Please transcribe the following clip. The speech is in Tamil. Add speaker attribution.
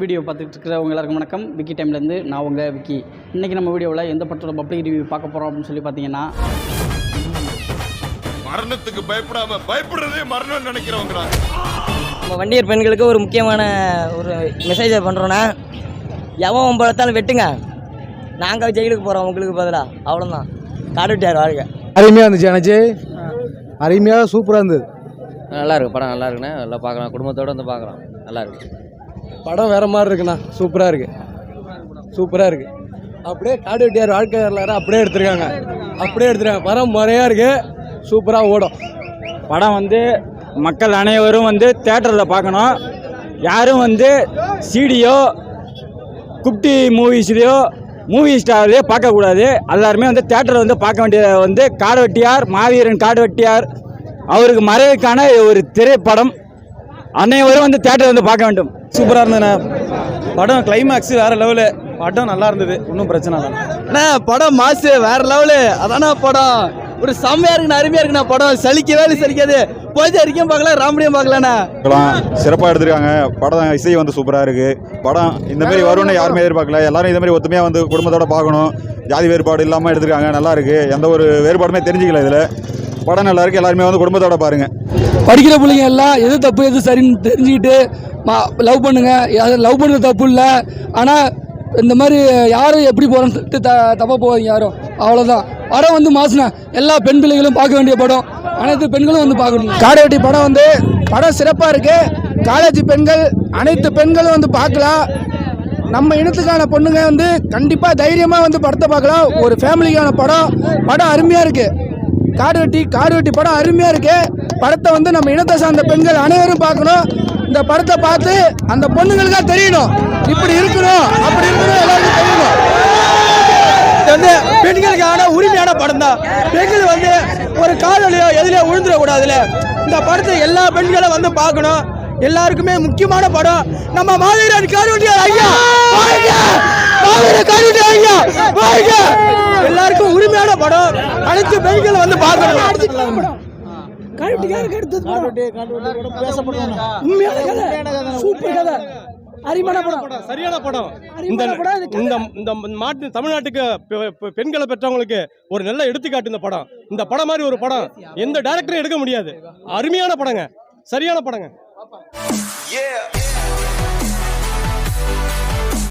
Speaker 1: வீடியோ பார்த்துட்டு இருக்கிறவங்க எல்லாருக்கும் வணக்கம். விக்கி டைம்லேருந்து நான் உங்கள் விக்கி. இன்றைக்கி நம்ம வீடியோவில் எந்த படத்தோட பப்ளிக் ரிவ்யூ பார்க்க போகிறோம் அப்படின்னு சொல்லி பார்த்தீங்கன்னா
Speaker 2: மரணத்துக்கு பயப்படாம பயப்படுறதே மரணம்னு நினைக்கிறவங்கடா
Speaker 3: நம்ம வண்டியர் பெண்களுக்கு ஒரு முக்கியமான ஒரு மெசேஜை பண்ணுறோன்னா எவன் ஒன்பதாலும் வெட்டுங்க. நாங்கள் ஜெயிலுக்கு போகிறோம் உங்களுக்கு பதிலாக அவ்வளோதான் காடுவிட்டார் வாழ்க்கை
Speaker 4: அருமையாக இருந்துச்சு எனக்கு அருமையாக சூப்பராக இருந்தது.
Speaker 5: நல்லா இருக்கு படம் நல்லா இருக்குண்ணே. நல்லா பார்க்கலாம். குடும்பத்தோடு வந்து பார்க்கலாம். நல்லா இருக்கு.
Speaker 4: படம் வேறு மாதிரி இருக்குண்ணா. சூப்பராக இருக்குது சூப்பராக இருக்குது அப்படியே காடு வெட்டியார் வாழ்க்கை வரலாறு அப்படியே எடுத்திருக்காங்க. அப்படியே எடுத்துருக்காங்க. படம் முறையாக இருக்குது சூப்பராக ஓடும்.
Speaker 6: படம் வந்து மக்கள் அனைவரும் வந்து தேட்டரில் பார்க்கணும். யாரும் வந்து சிடியோ குப்டி மூவிஸ்லேயோ மூவி ஸ்டார்லையோ பார்க்கக்கூடாது எல்லாருமே வந்து தேட்டரில் வந்து பார்க்க வேண்டியது வந்து காடுவெட்டியார் மாவீரன் காடுவெட்டியார் அவருக்கு மறைவுக்கான ஒரு திரைப்படம். அனைவரும் வந்து தேட்டர் வந்து பார்க்க வேண்டும்.
Speaker 4: சூப்பராக இருந்ததுண்ணே. படம் கிளைமேக்ஸ் வேற லெவலு படம் நல்லா இருந்தது. ஒன்றும் பிரச்சனை இல்லை. அண்ணா படம் மாசு வேற லெவலு அதானா படம். ஒரு செம்மையா இருக்குண்ணா அருமையா இருக்குண்ணா படம். சலிக்கவே இல்லை சலிக்காது. போய் அறிக்கையும் பார்க்கல ராமடியும் பார்க்கலண்ணா.
Speaker 7: சிறப்பாக எடுத்திருக்காங்க. படம் இசை வந்து சூப்பராக இருக்குது படம் இந்த மாதிரி வரும்னு யாருமே எதிர்பார்க்கல. எல்லாரும் இந்த மாதிரி ஒத்துமையாக வந்து குடும்பத்தோட பார்க்கணும். ஜாதி வேறுபாடு இல்லாமல் எடுத்திருக்காங்க. நல்லா இருக்கு. எந்த ஒரு வேறுபாடுமே தெரிஞ்சிக்கல இதில். படம் நல்லா இருக்கு. எல்லாருமே வந்து குடும்பத்தோட பாருங்க.
Speaker 8: படிக்கிற பிள்ளைங்க எல்லாம் எது தப்பு எது சரின்னு தெரிஞ்சுக்கிட்டு லவ் பண்ணுங்க. லவ் பண்ணுறது தப்பு இல்லை. ஆனால் இந்த மாதிரி யாரும் எப்படி போகிறோன்னு த தப்பாக போவாங்க யாரும். அவ்வளோதான் படம் வந்து மாசுனா எல்லா பெண் பிள்ளைகளும் பார்க்க வேண்டிய படம். அனைத்து பெண்களும் வந்து பார்க்கணும். காடைவெட்டி படம் வந்து படம் சிறப்பாக இருக்கு. காலேஜ் பெண்கள் அனைத்து பெண்களும் வந்து பார்க்கலாம். நம்ம இனத்துக்கான பொண்ணுங்க வந்து கண்டிப்பாக தைரியமாக வந்து படத்தை பார்க்கலாம். ஒரு ஃபேமிலிக்கான படம். படம் அருமையாக இருக்குது காடு வெட்டி காடு வெட்டி படம் அருமையாக இருக்கு. படத்தை வந்து நம்ம இனத்தை சார்ந்த பெண்கள் அனைவரும் பார்க்கணும். இந்த படத்தை பார்த்து அந்த பொண்ணுங்களுக்கா தெரியணும். இப்படி இருக்கணும் அப்படி இருக்கணும் எல்லாருக்கும் தெரியணும். வந்து பெண்களுக்கான உரிமையான படம் தான். பெண்கள் வந்து ஒரு காலொலியோ எதுலையோ விழுந்துடக்கூடாதுல இந்த படத்தை எல்லா பெண்களும் வந்து பார்க்கணும். எல்லாருக்குமே முக்கியமான படம். நம்ம மாவீரன் கார்வெட்டியார் ஐயா வாழ்க! மாவீரன் கார்வெட்டியார் ஐயா வாழ்க! எல்லாருக்கும் உரிமையான படம். அனைத்து பெண்களும் வந்து பார்க்கணும். உண்மையான கதை. சூப்பர் கதை. அருமையான படம்.
Speaker 9: சரியான படம். இந்த இந்த இந்த மாட்டு தமிழ்நாட்டுக்கு பெண்களை பெற்றவங்களுக்கு ஒரு நல்ல எடுத்துக்காட்டு இந்த படம். இந்த படம் மாதிரி ஒரு படம். எந்த டைரக்டரும் எடுக்க முடியாது. அருமையான படங்க. சரியான படங்க.